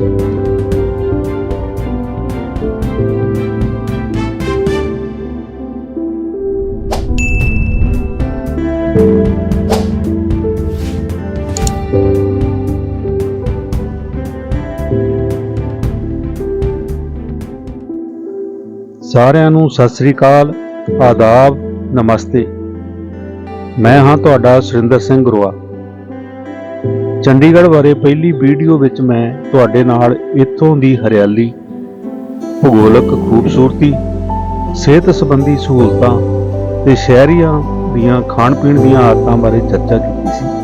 ਸਾਰਿਆਂ ਨੂੰ ਸਤਿ ਸ੍ਰੀ ਅਕਾਲ ਆਦਾਬ ਨਮਸਤੇ। ਮੈਂ ਹਾਂ ਤੁਹਾਡਾ ਸੁਰਿੰਦਰ ਸਿੰਘ ਗਰੋਆ। ਚੰਡੀਗੜ੍ਹ ਬਾਰੇ ਪਹਿਲੀ ਵੀਡੀਓ ਵਿੱਚ ਮੈਂ ਤੁਹਾਡੇ ਨਾਲ ਇੱਥੋਂ ਦੀ ਹਰਿਆਲੀ, ਭੂਗੋਲਿਕ ਖੂਬਸੂਰਤੀ, ਸਿਹਤ ਸੰਬੰਧੀ ਸਹੂਲਤਾਂ ਤੇ ਸ਼ਹਿਰੀਆਂ ਦੀਆਂ ਖਾਣ ਪੀਣ ਦੀਆਂ ਆਦਤਾਂ ਬਾਰੇ ਚਰਚਾ ਕੀਤੀ ਸੀ।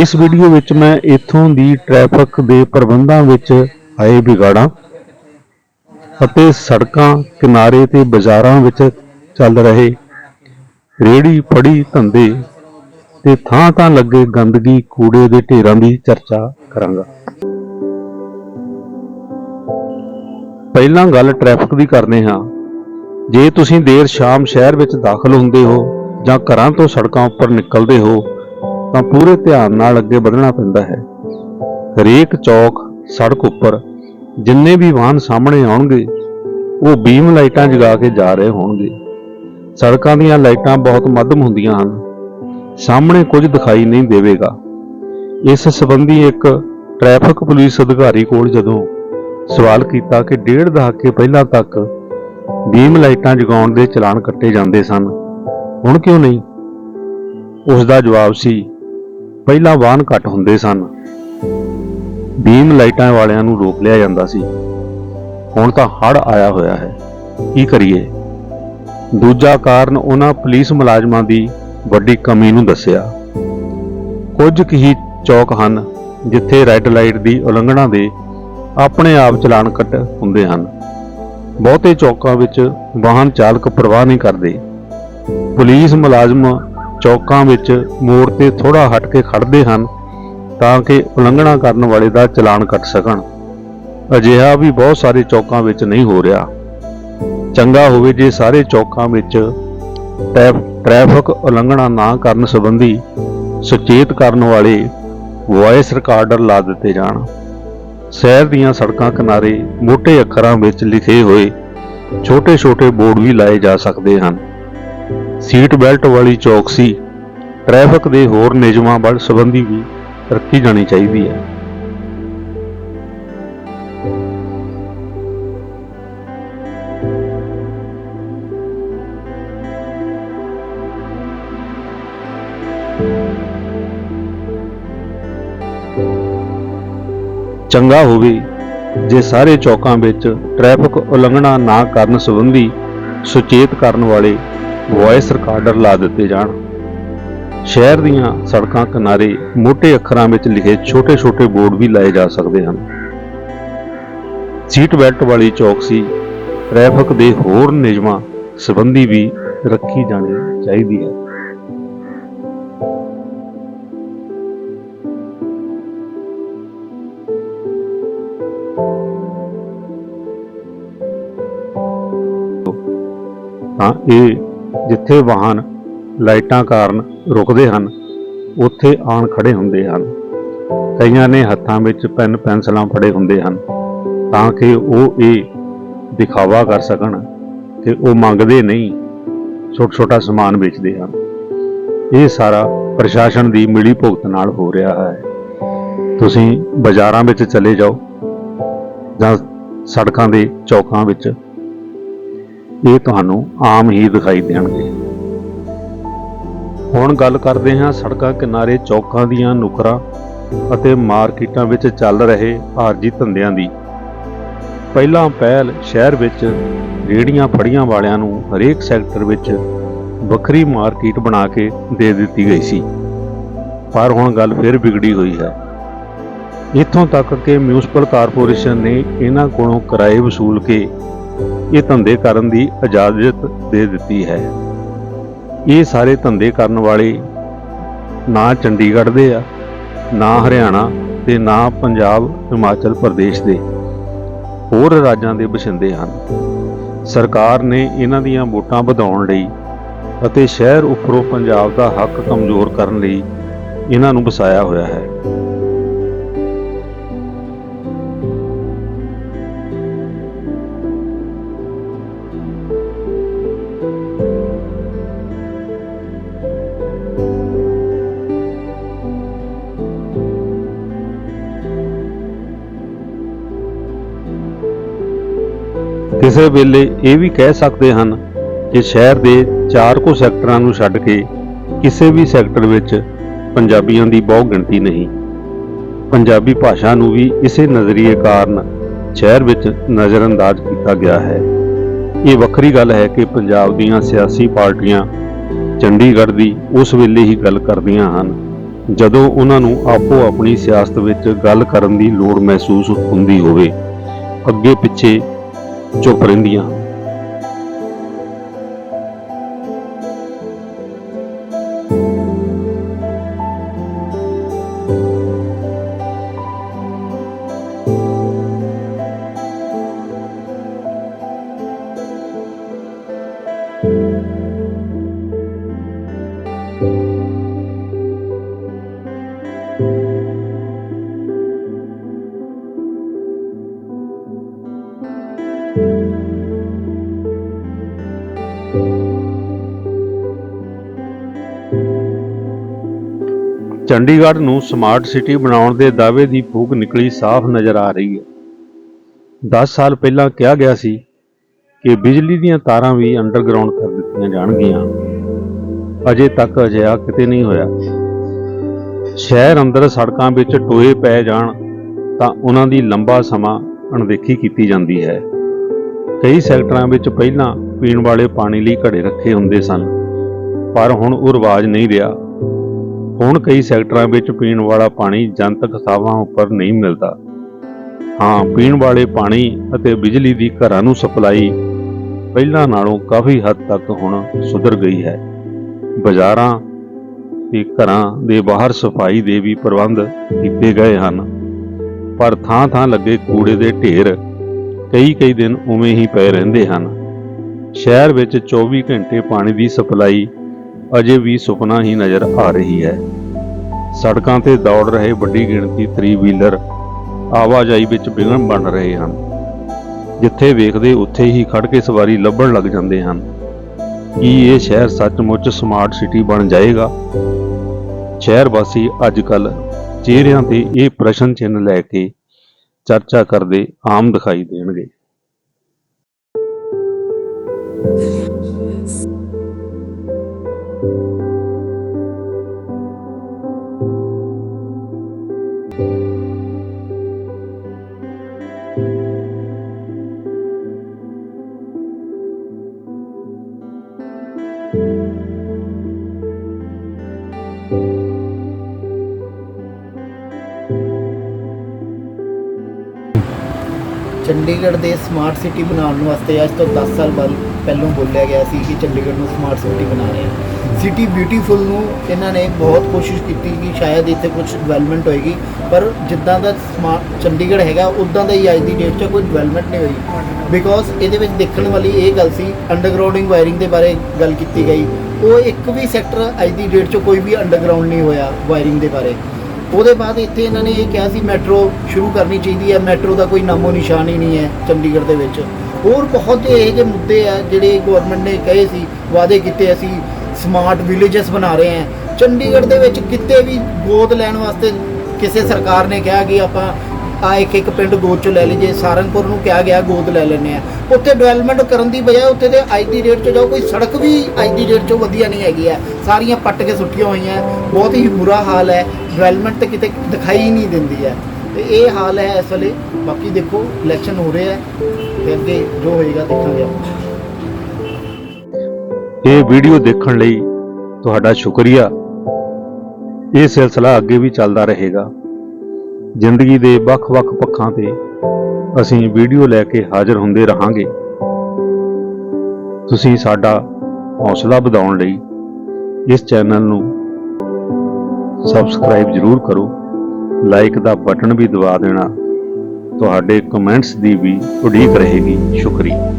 ਇਸ ਵੀਡੀਓ ਵਿੱਚ ਮੈਂ ਇੱਥੋਂ ਦੀ ਟ੍ਰੈਫਿਕ ਦੇ ਪ੍ਰਬੰਧਾਂ ਵਿੱਚ ਆਏ ਵਿਗਾੜਾਂ ਅਤੇ ਸੜਕਾਂ, ਕਿਨਾਰੇ ਤੇ ਬਾਜ਼ਾਰਾਂ ਵਿੱਚ ਚੱਲ ਰਹੇ ਰੇੜੀ ਫੜੀ ਧੰਦੇ ਤੇ ਥਾਂ ਥਾਂ ਲੱਗੇ ਗੰਦਗੀ, ਕੂੜੇ ਦੇ ਢੇਰਾਂ ਦੀ ਚਰਚਾ ਕਰਾਂਗਾ। ਪਹਿਲਾਂ ਗੱਲ ਟ੍ਰੈਫਿਕ ਦੀ ਕਰਦੇ ਹਾਂ। ਜੇ ਤੁਸੀਂ ਦੇਰ ਸ਼ਾਮ ਸ਼ਹਿਰ ਵਿੱਚ ਦਾਖਲ ਹੁੰਦੇ ਹੋ ਜਾਂ ਘਰਾਂ ਤੋਂ ਸੜਕਾਂ ਉੱਪਰ ਨਿਕਲਦੇ ਹੋ ਤਾਂ ਪੂਰੇ ਧਿਆਨ ਨਾਲ ਅੱਗੇ ਵਧਣਾ ਪੈਂਦਾ ਹੈ। ਹਰੇਕ ਚੌਕ ਸੜਕ ਉੱਪਰ ਜਿੰਨੇ ਵੀ ਵਾਹਨ ਸਾਹਮਣੇ ਆਉਣਗੇ, ਉਹ ਬੀਮ ਲਾਈਟਾਂ ਜਗਾ ਕੇ ਜਾ ਰਹੇ ਹੋਣਗੇ। ਸੜਕਾਂ ਦੀਆਂ ਲਾਈਟਾਂ ਬਹੁਤ ਮੱਧਮ ਹੁੰਦੀਆਂ ਹਨ। ਸਾਹਮਣੇ ਕੁਝ ਦਿਖਾਈ ਨਹੀਂ ਦੇਵੇਗਾ। ਇਸ ਸੰਬੰਧੀ ਇੱਕ ਟ੍ਰੈਫਿਕ ਪੁਲਿਸ ਅਧਿਕਾਰੀ ਕੋਲ ਜਦੋਂ ਸਵਾਲ ਕੀਤਾ ਕਿ ਡੇਢ ਦਹਾਕੇ ਪਹਿਲਾਂ ਤੱਕ ਬੀਮ ਲਾਈਟਾਂ ਜਗਾਉਣ ਦੇ ਚਲਾਨ ਕੱਟੇ ਜਾਂਦੇ ਸਨ, ਹੁਣ ਕਿਉਂ ਨਹੀਂ? ਉਸ ਦਾ ਜਵਾਬ ਸੀ ਪਹਿਲਾਂ ਵਾਹਨ ਘੱਟ ਹੁੰਦੇ ਸਨ। ਬੀਮ ਲਾਈਟਾਂ ਵਾਲਿਆਂ ਨੂੰ ਰੋਕ ਲਿਆ ਜਾਂਦਾ ਸੀ। ਹੁਣ ਤਾਂ ਹੜ ਆਇਆ ਹੋਇਆ ਹੈ। ਕੀ ਕਰੀਏ? ਦੂਜਾ ਕਾਰਨ ਉਹਨਾਂ ਪੁਲਿਸ ਮੁਲਾਜ਼ਮਾਂ ਦੀ ਵੱਡੀ ਕਮੀ ਨੂੰ ਦੱਸਿਆ। ਕੁਝ ਕੁ ਹੀ ਚੌਕ ਹਨ ਜਿੱਥੇ ਰੈੱਡ ਲਾਈਟ ਦੀ ਉਲੰਘਣਾ ਦੇ ਆਪਣੇ ਆਪ ਚਲਾਨ ਕੱਟ ਹੁੰਦੇ ਹਨ। ਬਹੁਤੇ ਚੌਕਾਂ ਵਿੱਚ ਵਾਹਨ ਚਾਲਕ ਪਰਵਾਹ ਨਹੀਂ ਕਰਦੇ। ਪੁਲਿਸ ਮੁਲਾਜ਼ਮ ਚੌਕਾਂ ਵਿੱਚ ਮੋੜ ਤੇ ਥੋੜਾ ਹਟ ਕੇ ਖੜਦੇ ਹਨ ਤਾਂ ਕਿ ਉਲੰਘਣਾ ਕਰਨ ਵਾਲੇ ਦਾ ਚਲਾਨ ਕੱਟ ਸਕਣ। ਅਜਿਹਾ ਵੀ ਬਹੁਤ ਸਾਰੇ ਚੌਕਾਂ ਵਿੱਚ ਨਹੀਂ ਹੋ ਰਿਹਾ। ਚੰਗਾ ਹੋਵੇ ਜੇ ਸਾਰੇ ਚੌਕਾਂ ਵਿੱਚ ਟ੍ਰੈਫ- ਟ੍ਰੈਫਿਕ ਉਲੰਘਣਾ ਨਾ ਕਰਨ ਸੰਬੰਧੀ ਸੁਚੇਤ ਕਰਨ ਵਾਲੇ ਵੌਇਸ ਰਿਕਾਰਡਰ ਲਾ ਦਿੱਤੇ ਜਾਣ। ਸ਼ਹਿਰ ਦੀਆਂ ਸੜਕਾਂ ਕਿਨਾਰੇ ਮੋٹے ਅੱਖਰਾਂ ਵਿੱਚ ਲਿਖੇ ਹੋਏ ਛੋਟੇ-ਛੋਟੇ ਬੋਰਡ ਵੀ ਲਾਏ ਜਾ ਸਕਦੇ ਹਨ। ਸੀਟ ਬੈਲਟ ਵਾਲੀ ਚੌਕਸੀ ਟ੍ਰੈਫਿਕ ਦੇ ਹੋਰ ਨਿਯਮਾਂ ਵੱਲ ਸੰਬੰਧੀ ਵੀ ਰੱਖੀ ਜਾਣੀ ਚਾਹੀਦੀ ਹੈ। ਚੰਗਾ ਹੋਵੇ ਜੇ ਸਾਰੇ ਚੌਕਾਂ ਵਿੱਚ ਟ੍ਰੈਫਿਕ ਉਲੰਘਣਾ ਨਾ ਕਰਨ ਸੰਬੰਧੀ ਸੁਚੇਤ ਕਰਨ ਵਾਲੇ ਵੌਇਸ ਰਿਕਾਰਡਰ ਲਾ ਦਿੱਤੇ ਜਾਣ। ਸ਼ਹਿਰ ਦੀਆਂ ਸੜਕਾਂ ਕਿਨਾਰੇ ਮੋٹے ਅੱਖਰਾਂ ਵਿੱਚ ਲਿਖੇ ਛੋਟੇ-ਛੋਟੇ ਬੋਰਡ ਵੀ ਲਾਏ ਜਾ ਸਕਦੇ ਹਨ। ਸੀਟ ਬੈਲਟ ਵਾਲੀ ਚੌਕਸੀ ਟ੍ਰੈਫਿਕ ਦੇ ਹੋਰ ਨਿਯਮਾਂ ਸੰਬੰਧੀ ਵੀ ਰੱਖੀ ਜਾਣੀ ਚਾਹੀਦੀ ਹੈ। ਤਾਂ ਇਹ ਜਿੱਥੇ ਵਾਹਨ ਲਾਈਟਾਂ ਕਾਰਨ ਰੁਕਦੇ ਹਨ, ਉੱਥੇ ਆਣ ਖੜੇ ਹੁੰਦੇ ਹਨ। ਕਈਆਂ ਨੇ ਹੱਥਾਂ ਵਿੱਚ ਪੈਨ ਪੈਨਸਲਾਂ ਫੜੇ ਹੁੰਦੇ ਹਨ, ਤਾਂ ਕਿ ਉਹ ਇਹ ਦਿਖਾਵਾ ਕਰ ਸਕਣ ਕਿ ਉਹ ਮੰਗਦੇ ਨਹੀਂ ਛੋਟਾ ਛੋਟਾ ਸਮਾਨ ਵੇਚਦੇ ਹਨ। ਇਹ ਸਾਰਾ ਪ੍ਰਸ਼ਾਸਨ ਦੀ ਮਿਲੀ ਭੁਗਤ ਨਾਲ ਹੋ ਰਿਹਾ ਹੈ। ਤੁਸੀਂ ਬਾਜ਼ਾਰਾਂ ਵਿੱਚ ਚਲੇ ਜਾਓ ਜਾਂ ਸੜਕਾਂ ਦੇ ਚੌਕਾਂ ਵਿੱਚ ਇਹ ਤੁਹਾਨੂੰ ਆਮ ਹੀ ਦਿਖਾਈ ਦੇਣਗੇ। ਹੁਣ ਗੱਲ ਕਰਦੇ ਹਾਂ ਸੜਕਾਂ ਕਿਨਾਰੇ ਚੌਕਾਂ ਦੀਆਂ ਨੁਕਰਾਂ ਅਤੇ ਮਾਰਕੀਟਾਂ ਵਿੱਚ ਚੱਲ ਰਹੇ ਆਰਜੀ ਧੰਦਿਆਂ ਦੀ। ਪਹਿਲਾਂ ਪਹਿਲ ਸ਼ਹਿਰ ਵਿੱਚ ਰੇੜੀਆਂ ਫੜੀਆਂ ਵਾਲਿਆਂ ਨੂੰ ਹਰੇਕ ਸੈਕਟਰ ਵਿੱਚ ਵੱਖਰੀ ਮਾਰਕੀਟ ਬਣਾ ਕੇ ਦੇ ਦਿੱਤੀ ਗਈ ਸੀ। ਪਰ ਹੁਣ ਗੱਲ ਫਿਰ ਵਿਗੜੀ ਹੋਈ ਹੈ। ਇੱਥੋਂ ਤੱਕ ਕਿ ਮਿਊਨਿਸਪਲ ਕਾਰਪੋਰੇਸ਼ਨ ਨੇ ਇਹਨਾਂ ਕੋਲੋਂ ਕਿਰਾਏ ਵਸੂਲ ਕੇ ਇਹ ਧੰਦੇ ਕਰਨ ਦੀ ਇਜਾਜ਼ਤ ਦੇ ਦਿੱਤੀ ਹੈ। ਇਹ ਸਾਰੇ ਧੰਦੇ ਕਰਨ ਵਾਲੇ ਨਾ ਚੰਡੀਗੜ੍ਹ ਦੇ ਆ, ਨਾ ਹਰਿਆਣਾ ਤੇ ਨਾ ਪੰਜਾਬ, ਹਿਮਾਚਲ ਪ੍ਰਦੇਸ਼ ਦੇ। ਹੋਰ ਰਾਜਾਂ ਦੇ ਵਸਿੰਦੇ ਹਨ। ਸਰਕਾਰ ਨੇ ਇਹਨਾਂ ਦੀਆਂ ਵੋਟਾਂ ਵਧਾਉਣ ਲਈ ਅਤੇ ਸ਼ਹਿਰ ਉੱਪਰੋਂ ਪੰਜਾਬ ਦਾ ਹੱਕ ਕਮਜ਼ੋਰ ਕਰਨ ਲਈ ਇਹਨਾਂ ਨੂੰ ਵਸਾਇਆ ਹੋਇਆ ਹੈ। ਕਿਸੇ ਵੇਲੇ ਇਹ ਵੀ ਕਹਿ ਸਕਦੇ ਹਨ ਕਿ ਸ਼ਹਿਰ ਦੇ ਚਾਰ ਕੁ ਸੈਕਟਰਾਂ ਨੂੰ ਛੱਡ ਕੇ ਕਿਸੇ ਵੀ ਸੈਕਟਰ ਵਿੱਚ ਪੰਜਾਬੀਆਂ ਦੀ ਬਹੁ ਗਿਣਤੀ ਨਹੀਂ। ਪੰਜਾਬੀ ਭਾਸ਼ਾ ਨੂੰ ਵੀ ਇਸੇ ਨਜ਼ਰੀਏ ਕਾਰਨ ਸ਼ਹਿਰ ਵਿੱਚ ਨਜ਼ਰਅੰਦਾਜ਼ ਕੀਤਾ ਗਿਆ ਹੈ। ਇਹ ਵੱਖਰੀ ਗੱਲ ਹੈ ਕਿ ਪੰਜਾਬ ਦੀਆਂ ਸਿਆਸੀ ਪਾਰਟੀਆਂ ਚੰਡੀਗੜ੍ਹ ਦੀ ਉਸ ਵੇਲੇ ਹੀ ਗੱਲ ਕਰਦੀਆਂ ਹਨ, ਜਦੋਂ ਉਹਨਾਂ ਨੂੰ ਆਪੋ ਆਪਣੀ ਸਿਆਸਤ ਵਿੱਚ ਗੱਲ ਕਰਨ ਦੀ ਲੋੜ ਮਹਿਸੂਸ ਹੁੰਦੀ ਹੋਵੇ। ਅੱਗੇ ਪਿੱਛੇ ਚੁੱਪ ਰਹਿੰਦੀਆਂ। ਚੰਡੀਗੜ੍ਹ ਨੂੰ ਸਮਾਰਟ ਸਿਟੀ ਬਣਾਉਣ ਦੇ ਦਾਅਵੇ ਦੀ ਫੂਕ ਨਿਕਲੀ ਸਾਫ਼ ਨਜ਼ਰ ਆ ਰਹੀ ਹੈ। 10 ਸਾਲ ਪਹਿਲਾਂ ਕਿਹਾ ਗਿਆ ਸੀ ਕਿ ਬਿਜਲੀ ਦੀਆਂ ਤਾਰਾਂ ਵੀ ਅੰਡਰਗਰਾਉਂਡ ਕਰ ਦਿੱਤੀਆਂ ਜਾਣਗੀਆਂ। ਅਜੇ ਤੱਕ ਅਜਿਹਾ ਕਿਤੇ ਨਹੀਂ ਹੋਇਆ। ਸ਼ਹਿਰ ਅੰਦਰ ਸੜਕਾਂ ਵਿੱਚ ਟੋਏ ਪੈ ਜਾਣ ਤਾਂ ਉਹਨਾਂ ਦੀ ਲੰਬਾ ਸਮਾਂ ਅਣਦੇਖੀ ਕੀਤੀ ਜਾਂਦੀ ਹੈ। ਕਈ ਸੈਕਟਰਾਂ ਵਿੱਚ ਪਹਿਲਾਂ ਪੀਣ ਵਾਲੇ ਪਾਣੀ ਲਈ ਘੜੇ ਰੱਖੇ ਹੁੰਦੇ ਸਨ, ਪਰ ਹੁਣ ਉਹ ਰਿਵਾਜ ਨਹੀਂ ਰਿਹਾ। ਹੁਣ ਕਈ ਸੈਕਟਰਾਂ ਵਿੱਚ ਪੀਣ ਵਾਲਾ ਪਾਣੀ ਜਨਤਕ ਥਾਵਾਂ ਉੱਪਰ ਨਹੀਂ ਮਿਲਦਾ। ਹਾਂ, ਪੀਣ ਵਾਲੇ ਪਾਣੀ ਅਤੇ ਬਿਜਲੀ ਦੀ ਘਰਾਂ ਨੂੰ ਸਪਲਾਈ ਪਹਿਲਾਂ ਨਾਲੋਂ ਕਾਫੀ ਹੱਦ ਤੱਕ ਹੁਣ ਸੁਧਰ ਗਈ ਹੈ। ਬਾਜ਼ਾਰਾਂ ਤੇ ਘਰਾਂ ਦੇ ਬਾਹਰ ਸਫ਼ਾਈ ਦੇ ਵੀ ਪ੍ਰਬੰਧ ਕੀਤੇ ਗਏ ਹਨ। ਪਰ ਥਾਂ-ਥਾਂ ਲੱਗੇ ਕੂੜੇ ਦੇ ਢੇਰ ਕਈ-ਕਈ ਦਿਨ ਉਵੇਂ ਹੀ ਪਏ ਰਹਿੰਦੇ ਹਨ। ਸ਼ਹਿਰ ਵਿੱਚ 24 ਘੰਟੇ ਪਾਣੀ ਦੀ ਸਪਲਾਈ ਅਜੇ ਵੀ ਸੁਪਨਾ ਹੀ ਨਜ਼ਰ ਆ ਰਹੀ ਹੈ। ਸੜਕਾਂ ਤੇ ਦੌੜ ਰਹੇ ਵੱਡੀ ਗਿਣਤੀ 3 ਵੀਲਰ ਆਵਾਜਾਈ ਵਿੱਚ ਵਿਘਨ ਬਣ ਰਹੇ ਹਨ। ਜਿੱਥੇ ਵੇਖਦੇ ਉੱਥੇ ਹੀ ਖੜ ਕੇ ਸਵਾਰੀ ਲੱਭਣ ਲੱਗ ਜਾਂਦੇ ਹਨ। ਕੀ ਇਹ ਸ਼ਹਿਰ ਸੱਚਮੁੱਚ ਸਮਾਰਟ ਸਿਟੀ ਬਣ ਜਾਏਗਾ? ਸ਼ਹਿਰ ਵਾਸੀ ਅੱਜ ਕੱਲ ਚਿਹਰਿਆਂ ਤੇ ਇਹ ਪ੍ਰਸ਼ਨ ਚਿੰਨ੍ਹ ਲੈ ਕੇ ਚਰਚਾ ਕਰਦੇ ਆਮ ਦਿਖਾਈ ਦੇਣਗੇ। ਚੰਡੀਗੜ੍ਹ ਦੇ ਸਮਾਰਟ ਸਿਟੀ ਬਣਾਉਣ ਵਾਸਤੇ ਅੱਜ ਤੋਂ 10 ਸਾਲ ਬਾਅਦ ਪਹਿਲਾਂ ਬੋਲਿਆ ਗਿਆ ਸੀ ਕਿ ਚੰਡੀਗੜ੍ਹ ਨੂੰ ਸਮਾਰਟ ਸਿਟੀ ਬਣਾ ਰਹੇ ਸਿਟੀ ਬਿਊਟੀਫੁਲ ਨੂੰ ਇਹਨਾਂ ਨੇ ਬਹੁਤ ਕੋਸ਼ਿਸ਼ ਕੀਤੀ ਕਿ ਸ਼ਾਇਦ ਇੱਥੇ ਕੁਝ ਡਿਵੈਲਪਮੈਂਟ ਹੋਏਗੀ, ਪਰ ਜਿੱਦਾਂ ਦਾ ਸਮਾਰਟ ਚੰਡੀਗੜ੍ਹ ਹੈਗਾ, ਉਦਾਂ ਦਾ ਹੀ ਅੱਜ ਦੀ ਡੇਟ 'ਚ ਕੋਈ ਡਿਵੈਲਪਮੈਂਟ ਨਹੀਂ ਹੋਈ। ਬਿਕੋਜ਼ ਇਹਦੇ ਵਿੱਚ ਦੇਖਣ ਵਾਲੀ ਇਹ ਗੱਲ ਸੀ ਅੰਡਰਗਰਾਉਂਡਿੰਗ ਵਾਇਰਿੰਗ ਦੇ ਬਾਰੇ ਗੱਲ ਕੀਤੀ ਗਈ। ਉਹ ਇੱਕ ਵੀ ਸੈਕਟਰ ਅੱਜ ਦੀ ਡੇਟ 'ਚ ਕੋਈ ਵੀ ਅੰਡਰਗਰਾਉਂਡ ਨਹੀਂ ਹੋਇਆ ਵਾਇਰਿੰਗ ਦੇ ਬਾਰੇ। ਉਹਦੇ ਬਾਅਦ ਇੱਥੇ ਇਹਨਾਂ ਨੇ ਇਹ ਕਿਹਾ ਸੀ ਮੈਟਰੋ ਸ਼ੁਰੂ ਕਰਨੀ ਚਾਹੀਦੀ ਹੈ, ਮੈਟਰੋ ਦਾ ਕੋਈ ਨਾਮੋ ਨਿਸ਼ਾਨ ਹੀ ਨਹੀਂ ਹੈ ਚੰਡੀਗੜ੍ਹ ਦੇ ਵਿੱਚ। ਹੋਰ ਬਹੁਤ ਇਹੋ ਜਿਹੇ ਮੁੱਦੇ ਆ ਜਿਹੜੇ ਗਵਰਨਮੈਂਟ ਨੇ ਕਹੇ ਸੀ, ਵਾਅਦੇ ਕੀਤੇ ਅਸੀਂ ਸਮਾਰਟ ਵਿਲੇजेस ਬਣਾ ਰਹੇ ਹਾਂ। ਚੰਡੀਗੜ੍ਹ ਦੇ ਵਿੱਚ ਕਿਤੇ ਵੀ ਗੋਦ ਲੈਣ ਵਾਸਤੇ ਕਿਸੇ ਸਰਕਾਰ ਨੇ ਕਿਹਾ ਕਿ ਆਪਾਂ ਆ ਇੱਕ ਇੱਕ ਪਿੰਡ ਗੋਦ ਚ ਲੈ ਲਈਏ ਸਾਰੰਗਪੁਰ ਨੂੰ ਕਿਹਾ ਗਿਆ ਗੋਦ ਲੈ ਲੈਣੇ ਆ ਉੱਥੇ ਡਿਵੈਲਪਮੈਂਟ ਕਰਨ ਦੀ ਬਜਾਏ ਉੱਥੇ ਦੇ ਅੱਜ ਦੀ ਡੇਟ 'ਚ ਜਾਓ, ਕੋਈ ਸੜਕ ਵੀ ਅੱਜ ਦੀ ਡੇਟ 'ਚ ਵਧੀਆ ਨਹੀਂ ਹੈਗੀ ਹੈ। ਸਾਰੀਆਂ ਪੱਟ ਕੇ ਸੁੱਟੀਆਂ ਹੋਈਆਂ ਬਹੁਤ ਹੀ ਬੁਰਾ ਹਾਲ ਹੈ ਡਿਵੈਲਪਮੈਂਟ ਤੇ ਕਿਤੇ ਦਿਖਾਈ ਨਹੀਂ ਦਿੰਦੀ ਹੈ। ਤੇ ਇਹ ਹਾਲ ਹੈ ਇਸ ਵੇਲੇ, ਬਾਕੀ ਦੇਖੋ ਇਲੈਕਸ਼ਨ ਹੋ ਰਿਹਾ ਹੈ, ਤੇ ਅੱਗੇ ਜੋ ਹੋਏਗਾ ਦੇਖਾਂਗੇ ਆਪਾਂ। ਇਹ ਵੀਡੀਓ ਦੇਖਣ ਲਈ ਤੁਹਾਡਾ ਸ਼ੁਕਰੀਆ। ਇਹ ਸਿਲਸਿਲਾ ਅੱਗੇ ਵੀ ਚੱਲਦਾ ਰਹੇਗਾ। ਜ਼ਿੰਦਗੀ ਦੇ ਵੱਖ-ਵੱਖ ਪੱਖਾਂ ਤੇ ਅਸੀਂ ਵੀਡੀਓ ਲੈ ਕੇ ਹਾਜ਼ਰ ਹੁੰਦੇ ਰਹਾਂਗੇ। ਤੁਸੀਂ ਸਾਡਾ ਹੌਸਲਾ ਵਧਾਉਣ ਲਈ ਇਸ ਚੈਨਲ ਨੂੰ ਸਬਸਕ੍ਰਾਈਬ ਜ਼ਰੂਰ ਕਰੋ। ਲਾਈਕ ਦਾ ਬਟਨ ਵੀ ਦਬਾ ਦੇਣਾ। ਤੁਹਾਡੇ ਕਮੈਂਟਸ ਦੀ ਵੀ ਉਡੀਕ ਰਹੇਗੀ। ਸ਼ੁਕਰੀਆ।